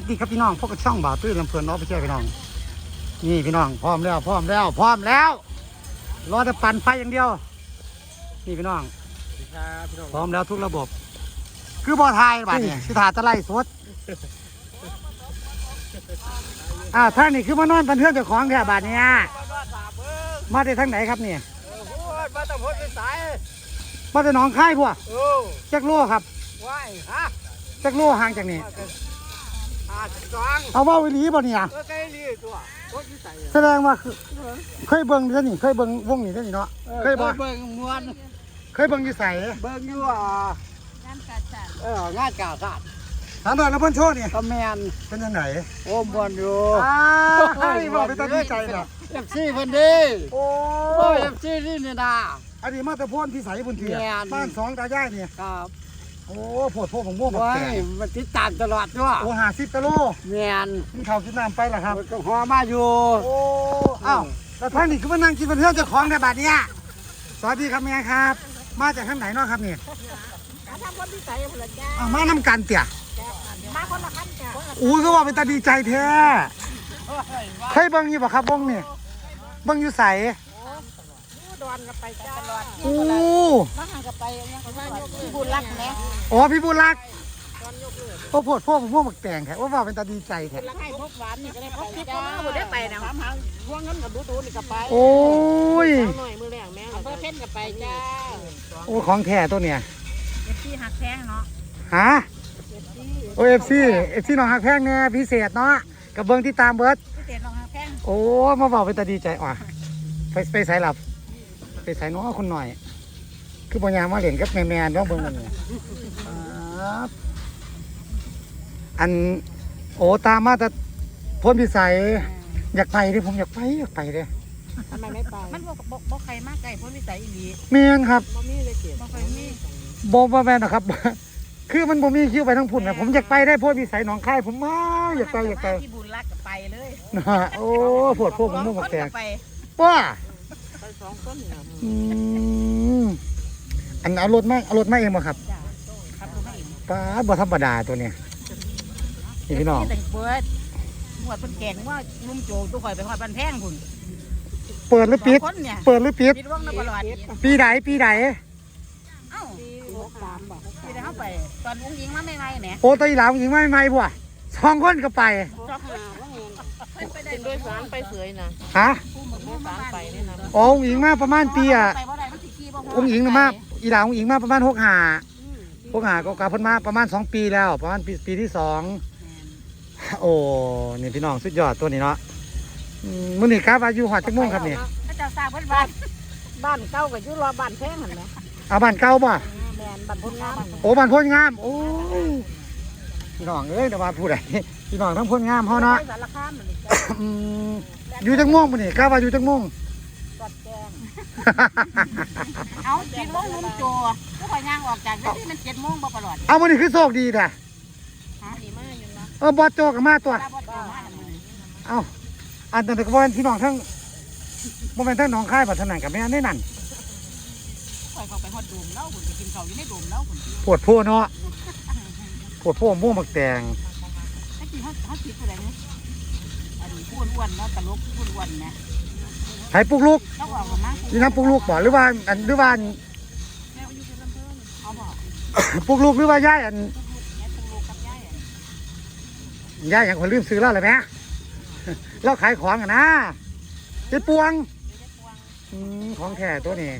วัสดีครับพี่น้องพวกกับช่องบ่าวตื้นลำเพลินน้องไปเชื่อพี่น้อง นี่พี่น้องพร้อมแล้วพร้อมแล้วพร้อมแล้วรอแต่ปั่นไฟอย่างเดียว นี่พี่น้องครับพี่น้องพร้อมแล้วทุกระบบ คือบ่อทายบาดเนี่ยสิถาตะไลสดอ่าท่านนี่คือมานอนเป็นเพื่อนเจ้าของแค่บาดเนี่ยมาได้ทั้งไหนครับเนี่ยมาตะพ้นไปสายมาได้หนองค่ายพวกโอ้จักโลครับว้ายฮะจักโลห่างจากนี่อาสองเอาว่าวิลีบ่เนี่ยก็ใกล้รีตัวรถที่ใส่แสดงว่าคือเคยเบิ่งเท่านี่เคยเบิ่งวงนี่เท่านี่เนาะเคยบ่เบิ่งมวนเคยเบิ่งอยู่ใส่เบิ่งอยู่อะเอองานกาศาสตร์ถามหน่อยนะเพิ่นโชว์นี่ก็แมนเป็นยังไงโอ้มบวนอยู่อ้าวบอกไปตามที่ใจเนาะเอฟซีเพิ่นดีโอ้โอ้เอฟซีนี่นี่นะอันนี้มาแตะพนที่ใสบุญเทียแม่น บ้านสองตายายนี่ครับ โอ้โพดโพดของม่วงบักว้าแตยงมันติดตามตลอดด้วยโอ้หาสิบกิโลแมนกินข้าวกินน้ำไปล่ะครับมันก็หอมาอยู่ โอ้อ้าวแล้วท่านนี่คือมานั่งกินเป็นเพื่อนเจ้าของในบัดเนี้ยสวัสดีครับแม่ครับ มาจากทางไหนเนาะครับนี่มาทำคนที่ใส่ผลจ้าอ้าวมานำกันเตี่ยมาคนละขั้นจ้าอู้ก็ว่าเป็นตาดีใจแท้เคยเบิ่งอยู่บ่ครับวงนี่เบิ่งอยู่ใสผู้ ดอนกับไปจ้าตลอดอู้มาห่างกับไปยังเขาว่าที่บุญรักแหมอ๋อพี่บุญรักษ์โอ้โพดพวกพวกบักแตงแท้ว่าว่าเป็นตาดีใจแท้รักให้พบหวานนี่ก็ได้พบคิดว่าบุญได้ไปนะถามหาพวงเงินกับดูดูนี่ก็ไป โอ้ยหน่อยมือแรงแม่อำเภอเพ่นกับไปจ้า โอ้ของแท้ตัวเนี่ยเอฟซีหักแท้งเนาะฮะโอ้เอฟซีเอฟซีน้องหักแพงเนี่ยพิเศษเนาะกับเบิ้งที่ตามเบิร์ดพิเศษน้องหักแท้งโอ้มาบอกเป็นตาดีใจอะไปไปใส่หลับ ไปใส่น้องคนหน่อย คือปัญญามมาเล่นกับแม่แม่น้องเบิ้งกันเนี่ยครับอันโอ้ตามมาแต่พ้นพิสัยอยากไปดิผมอยากไปอยากไปเลยทำไมไม่ไป มันบอกบอกบอกใครมากไก่พ้นวิสัยอีหลีเมียนครับบ่มีเลยเก็บบอกใครมีบอมาแม่นนะครับ คือมันผมมีคิวไปทั้งพุ่นนะผมอยากไปได้พ้นพิสัยหนองคายผมมาอยากไปอยากไปที่บุญรักกับไปเลยนะโอ้ปวดพวกผมมุ่งหมกแตกไปว้าไป สองคนเนี่ยอืมอันเอารถมาเอารถมาเองมาครับจ้าครับคุณแม่อินป้าดบ่ธรรมดาตัวเนี้ยนี่พี่น้องที่แต่งเปิดหวดเป็นแกงว่าลุงโจตัวข่อยไปหอดบันแพงคุณเปิดหรือปิดสองคนเนี่ยเปิดหรือปิด ปิดว่างนประหลอดปีไหนปีไหนเอ้าหกสามบอกที่ได้เข้าไป ตอนอุ้งยิงมาไม่ไม่แหมโอ้ตัวอีหลาวหญิงไม่ไม่บ่ะสองคนก็ไปชอบหาว่า เงินเป็นด้วยสารไปเสยนะฮะด้วยสารไปนี่นะอ๋อองหญิงมาประมาณปีอะไปบ่ได้มันสิขี้บ่องหญิงน่ะมาอีหลาวองหญิงมาประมาณหกหาหกหาก็กาเพิ่นมาประมาณสองปีแล้ว ประมาณปีปีที่สองโอ้นี่พี่น้องสุดยอดตัวนี้เนาะมื้อนี้ครับอายุหอดจักโมงครับนี่พระเจ้าทราบเพิ่นบ้านบ้านเก่ากับยู่รอบ้านแพงหั่นแหมเอาบ้านเก่าบ่แมนบ้านพนงามโอ้บ้านพนงามโอ้ พี่น้องเอ้ยแต่ว่าผู้ใดพี่น้องทั้งโพ้นงามเฮาเนาะสารคามนี่จ้ะอืมอยู่จักม่วงมื้อนี้กล้าว่าอยู่จักม่วงกอดแกงเอากินโมงลุงโจผู้ข่อยย่างออกจากที่มัน7:00นบ่ประหลอดเอามื้อนี้คือโชคดีแท้หาดีมากอยู่นะเออบอสโจก็มาตัวถ้าบ่เจอมาแล้วมื้อนี้เอาอันนั้นก็บ่แม่นพี่น้องทั้งบ่แม่นทั้งหนองคายบ่เท่านั้นก็แม่นได้นั่นข่อยเข้าไปฮอดโดมแล้วพุ่นไปกินข้าวอยู่ในโดมแล้วพุ่นปวดโพเนาะ ปวดโพม่วงบักแตงไอ้ที่เขาเขาคิดอะไรเนี่ยอันพูดอ้วนๆเนาะตลกพูดอ้วนนะไผปลุกลูกต้องออกมานี่น้ำปลุกลูกบ่หรือว่าอันหรือว่าอันเขาบอกปลุกลูกหรือว่ายายอันเนี่ยตลกกับย่ายอะยายหยังคนลืมซื้อแล้วเลยแหมเราขายของอะนะเจ๊ปวงอืมของแท้ตัวนี้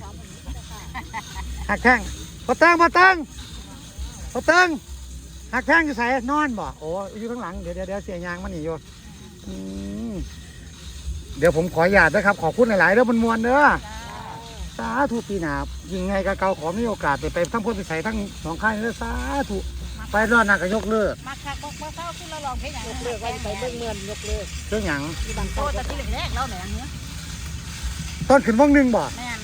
หักแท่งพอเติงพอเติงพอเติง หักแท่งอยู่ใส่นอนบ่โอ้อยู่ข้างหลังเดี๋ยวเดี๋ยวเดี๋ยวเสียยางมันหนีอยู่อืมเดี๋ยวผมขออนุญาตนะครับ ขอบคุณหลายๆเด้อบนมวลเด้อสาธุปีหนายิงไงก็เกาขอมีโอกาสได้ไปทั้งพ้นไปใส่ทั้งสองข้างเด้อสาธุไปรอดหนักก็ยกเลิกมาคักบอกว่าเศร้าขึ้นแล้วลองเพลงอย่างยกเลิกไว้ไปเบิ่งเงินยกเลิกเรื่องหยังที่บังโตแต่ที่แรกๆแล้วแหน่เนื้อต้นขึ้นวงหนึ่งบ่แม่น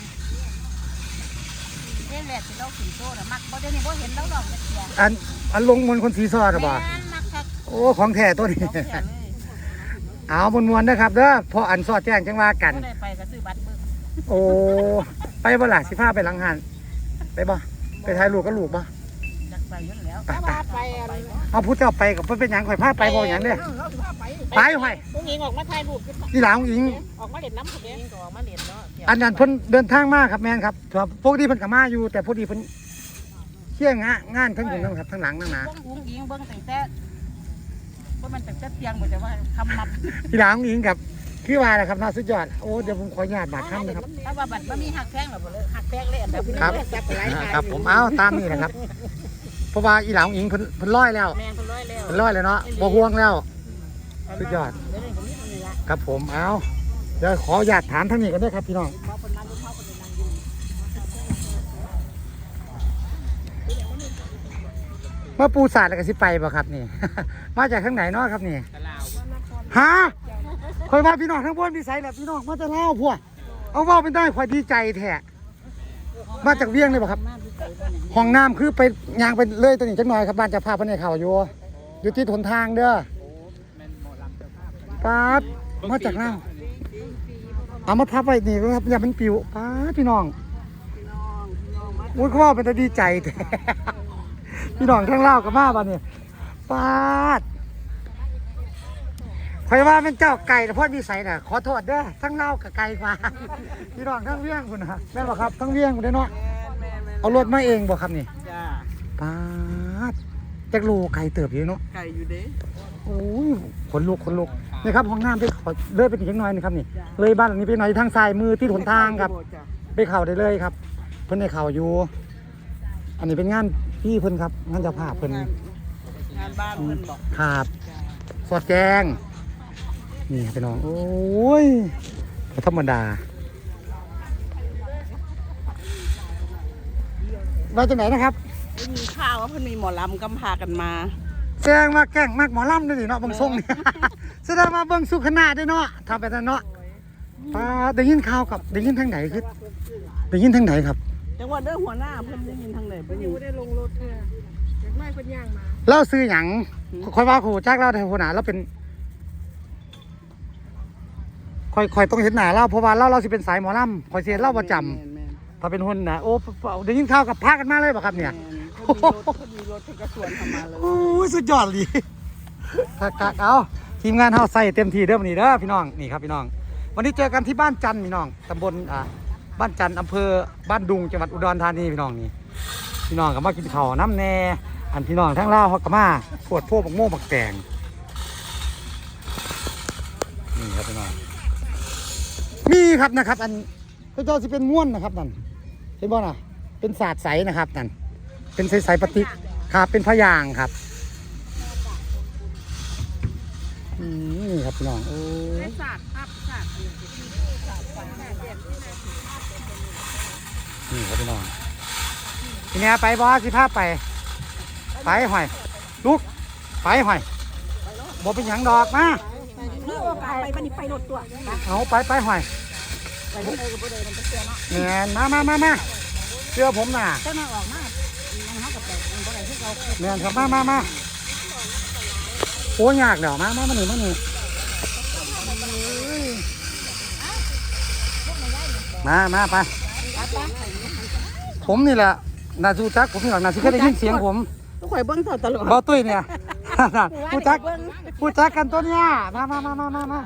เพลงแรกที่เราขึ้นโตน่ะมักบ่ได้นี่บ่เห็นแล้วลองจะเสียอัน อันลงมนต์คนสีซอดอะบ่แม่นมักคักโอ้ของแท้ตัวนี้เอาเสียเลยเอามวลมวลๆนะครับเด้อพออันสอดแจ้งจังว่ากันบ่ได้ไปก็ซื้อบัตรเบิ่งโอ้ไปบ่ล่ะสิพาไปหลังหันไปบ่ไปถ่ายรูปกับลูกบ่จักไปอยู่แล้วไปไปไปเอาผู้เจ้าไปกับเพิ่นเป็นหยังข่อยพาไปบ่หยังเด้อไปห้อยผู้หญิงออกมาถ่ายรูปขึ้นมาอีหลางอิง ออกมาเล่นน้ำคนเดียวก็ออกมาเล่นเนาะอันนั้นเพิ่นเดินทางมาครับแม่นครับครับปกติเพิ่นก็มาอยู่แต่พอดีเพิ่น เที่ยงงะงานทั้งหมดนั่นครับทั้งหลังนั่นนะเบิ้งผู้หญิงเบิ้งแต่แต่เพราะมันแต่แต่เตียงหมดแต่ว่าคำมับอีหลางอิงกับคือว่าแหละครับน่าสุดยอดโอ้เดี๋ยวผมขออนุญาตบาดคำนะครับถ้าว่าบัตรไม่มีหักแพงหรอกเลยหักแพงเลยอันดับครับจับไปหลายครับผมเอาตามนี่แหละครับเพราะว่าอีหลางอิงเพิ่นเพิ่นร้อยแล้วแมงคนร้อยแล้วเพิ่นร้อยแล้วเนาะบ่ห่วงแล้วสุดยอดเดี๋ยวนี้ผมมีคนนี้ละครับผมเอาเดี๋ยวขออนุญาตถามทางนี้กันด้วยครับพี่น้อง มาปูศาสตร์แล้วก็สิไปบ่ครับนี่ มาจากทางไหนเนาะครับนี่ตะลาวฮะคอยว่าพี่น้องทั้งบนพี่ใส่แหละพี่น้องมาจะเล่าพวกเอาเว่าเป็นได้คอยดีใจแท้มาจากเวียงเลยบ่ครับมาดูใจคนนี้ห้องน้ำคือไปยางไปเลยตัวนี้จักหน่อยครับบ้านเจะพาพเพิ่นให้เข้าอยู่อยู่ที่หนทางเด้อป๊าดมาจากเล่าเอามาทับไว้นี่ครับอย่ามันปิวป๊าดพี่น้องอุ้ยเขาว่าเป็นตาดีใจแท้ พี่น้องทั้งเล่าวกับมาบ้านนี่ป๊าดคอยว่าเป็นเจ้าไก่แต่พ่อดีใส่น่ะ ขอโทษเด้อทั้งเล่ากับไก่กว่าพี่น้องทั้งเวียงคุณนะแม่นบ่ครับทั้งเวียงคุณได้เนาะเอารถมาเองบ่ครับนี่จ้าป๊าดจักโลไก่เติบอยู่เนาะ ไก่อยู่เด้โอ้ยขนลุกขนลุกนี่ครับห้องน้ำไปขอเลื่อนไปอีกนิดหน่อยนึงครับนี่เลยบ้านหลังนี้ไปหน่อยทางซ้ายมือที่หนทางครับจ้ะไปเข่าได้เลยครับ เพิ่นในเข่าอยู่ อันนี้เป็นงาน พี่เพิ่นครับงานเจ้าภาพเพิ่นงานบ้านเพิ่นบอกครับสอดแจงนี่ครับพี่น้อง โอ้ยบ่ธรรมดามาจากไหนนะครับได้ยินข่าวว่าเพิ่นมีหมอลำกำพากันมาแสดงมาแก่งมากหมอลำด้วยนี่เนาะเบางทรงนี่ แสดงมาเบิ่งสุขนาดด้วยเนาะทำไปแต่เนาะป้าได้ยินข่าวกับได้ยินทางไหนคือได้ยินทางไหนครับ จังหวัดเด้อหัวหน้าเพิ่นได้ยินทางไหนเพิ่นอยู่ได้ลงรถเธอจากไม่เพิ่นย่างมาเล่าซื้อหยังคอยว่าครูจักเล่าแต่หัวหน้าเราเป็นคอยคอยต้องเห็นหน้าเล่าเพราะว่าเล่าเราสิเป็นสายหมอลำคอยเสียเล่าประจำแม่นถ้าเป็นหุ่นนะโอ้ได้ยินข่าวกับพากันมาเลยป่ะครับๆเนี่ย แม่นเพิ่นมีรถเพิ่นมีรถเพิ่นก็สวนเข้ามาเลย โอ้ยสุดยอดเลยคักคักเอาทีมงานเฮาใส่เต็มที่เด้อวันนี้เด้อพี่น้องนี่ครับพี่น้อง วันนี้เจอกันที่บ้านจันทร์พี่น้องตำบลอ่า บ้านจันทร์อำเภอบ้านดุงจังหวัดอุดรธานีพี่น้องนี่พี่น้องก็มากินข้าวน้ำแน่อันพี่น้องทั้งลาวเขาก็มาปวดพวกบักโม่บักแตงนี่ครับพี่น้องมีครับนะครับ อันพระเจ้าสิเป็นม้วนนะครับนั่นเห็นบ่น่ะ เป็นศาสตร์ใสนะครับนั่นเป็นใสๆปฏิครับเป็นพยางครับนี่ครับพี่น้องโอ้ย ศาสตร์ภาพศาสตร์ นี่ครับพี่น้องทีนี้ไปบอสิพาไป ไปหอยลุกไปหอยบอเป็นหยังดอกมาไปบันนี้ไปรถตัวเอาไปไปหอยไปรถเลยก็บ่ได้มันจะเสียเนาะแมนมามามามาเชื่อผมน่ะแต่มาออกมามันเฮากับไปมันบ่ได้คือเขาแมนครับมามามาโอ้ยยากเดี๋ยวมามามาหนึ่งมาหนึ่งมามาไป ผมนี่แหละนาซูจักผมนี่หรอกนาซูก็ได้ยินเสียงผมทุกข่อยเบิ่งเท่าตลอดบอตุ้ยเนี่ยผู้จักผู้จักกันตัวเนี้ยมามามามามามา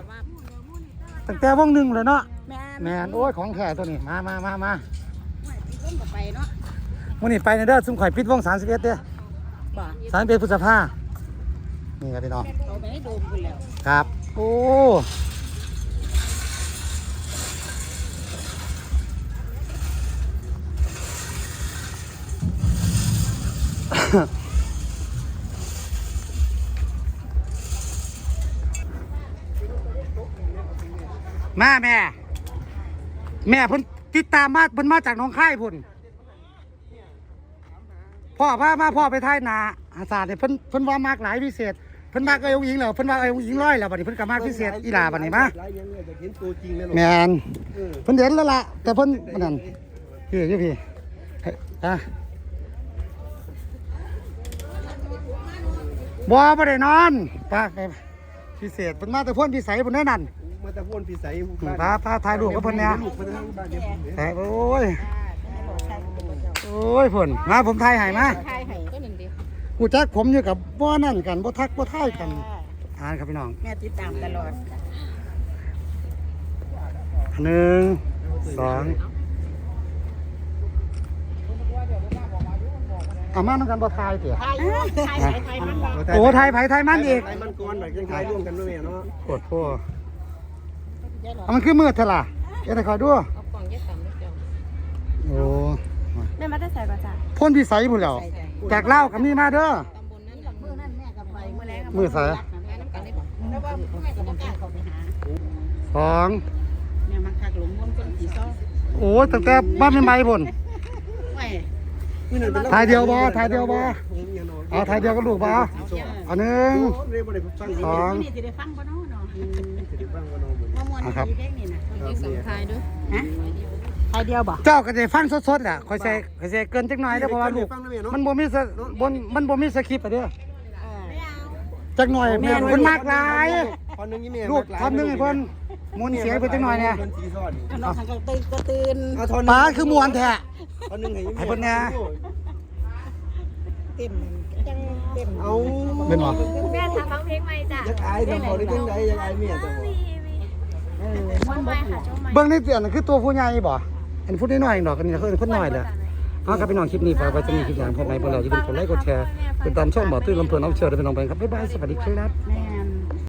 ตั้งแต่วงหนึ่งเลยเนาะแม่แมนโอ้ยของแท้ตัวนี้มามามามาเพิ่นก็ไปเนาะมื่อนี้ไปในเด้อซุ่มข่อยปิดวงสามสิบเอ็ดเด้อบ่สามสิบเอ็ดพฤษภานี่ครับพี่น้องเอาไปให้ดูพุ่นแล้วครับ โอ้ มาแม่ แม่เพิ่นติดตามมาเพิ่นมาจากน้องค่ายพุ่นพ่อพามาพ่อไปท้ายนาอาสาเนี่ยเพิ่นเพิ่นว่ามากหลายพิเศษเพิ่นมากไอ้องหญิงแล้วเพิ่นว่าไอ้องหญิงร้อยแล้วบัดนี้เพิ่นก็มากพิเศษอีหลาบัดนี้มาหลายอย่างเลยอยากเห็นเลยหรอแมนพิ่นเด่นแล้วล่ะแต่เพิ่นนั่นพี่พี่พี่อะ บ่บ่ได้นอนไป้าไปพิเศษเพิ่นมาแต่พ่นพิสัยเพิ่นได้นั่นมาตะโพนพี่ใสพาพาถ่ายรูปกับเพิ่นเนี่ยลูกเพิ่นทั้งบ้านเดียวผมเนี่ยแต่โอ้ยโอ้ยเพิ่นมาผมถ่ายให้มาทายให้ก็หนึ่งเดียวกูจักผมอยู่กับบ่นั่นกันบ่ทักบ่ทายกันอ่านครับพี่น้องแม่ติดตามตลอดหนึ่งสอง เอามาต้องกันบ่ทายเตี๋ยไทยไทยไทยมันบ่โอ้ทายไผทายมันอีกไทยมันก่อนแบบยังไทยร่วมกันด้วยเนาะปวดพ่อเอามันคือมืดเถอะล่ะเดี๋ยวให้คอยดูเอากล่องแยกกล่องเล็กเดียวโอ้แม่มาได้ใส่ประจักษ์พ่นพิสัยพุ่นแล้วจากเล่าวกับมีมาเด้อตำบลนั้นหลังมือนั่นแม่กับไปมือแรงมือใส่แม่น้ำกันได้บ่แล้วว่าแม่ก็บ่กล้าเข้าไปหาสองแม่มันคักหลงม่วนคนผีซ้อโอ้ตั้งแต่บ้านใหม่ๆพุ่นไว้ ถ่ายเดียวบ่ถ่ายเดียวบ่เอาถ่ายเดียวก็ลูกบ่เอาหนึ่งเรียกว่าได้ฟังสองนี่สิได้ฟังบ่เนาะเนาะจะฟังกันเนาะว่าม่วนอะครับดีเพลงนี่น่ะมีสองทายด้วยฮะทายเดียวบ่เจ้าก็จะฟังสดๆแหละคอยใส่คอยใส่เกินจักหน่อยเด้อเพราะว่าลูกฟังได้เนาะมันบ่มีสบนมันบ่มีสคริปต์อะเด้อจักหน่อยแม่เพิ่นมากหลาย ตอนนึงนี่แม่ลูกทำหนึงให้เพิ่นหมุนเสียงให้เพิ่นจักหน่อยเนี่ยเป็นสีซ้อนขนมทางกระตื่นกระตื่นเอาทอนปลาคือมวนแท้ตอนนึงให้ให้เพิ่นแน่เต็มจังเต็มเอาเป็นบ่แม่ทำร้องเพลงใหม่จ้ะยักอายทำบ่ได้จังไดยังอายเมียจังมีมีเออช่วงใหม่ค่ะช่วงใหม่เบิ่งในเตียนนคือตัวผู้ใหญ่บ่อันพูดน้อยๆดอกอันนี้คือคนน้อยเด้อเอาครับพี่น้องคลิปนี้ฝากไว้จะมีคลิปอย่างพบใหม่พวกเราอย่าลืมกดไลค์กดแชร์ติดตามช่องบ่อตื้อลำเพลินเอาเชิญได้พี่น้องไปครับบ๊ายบายสวัสดีครับแม่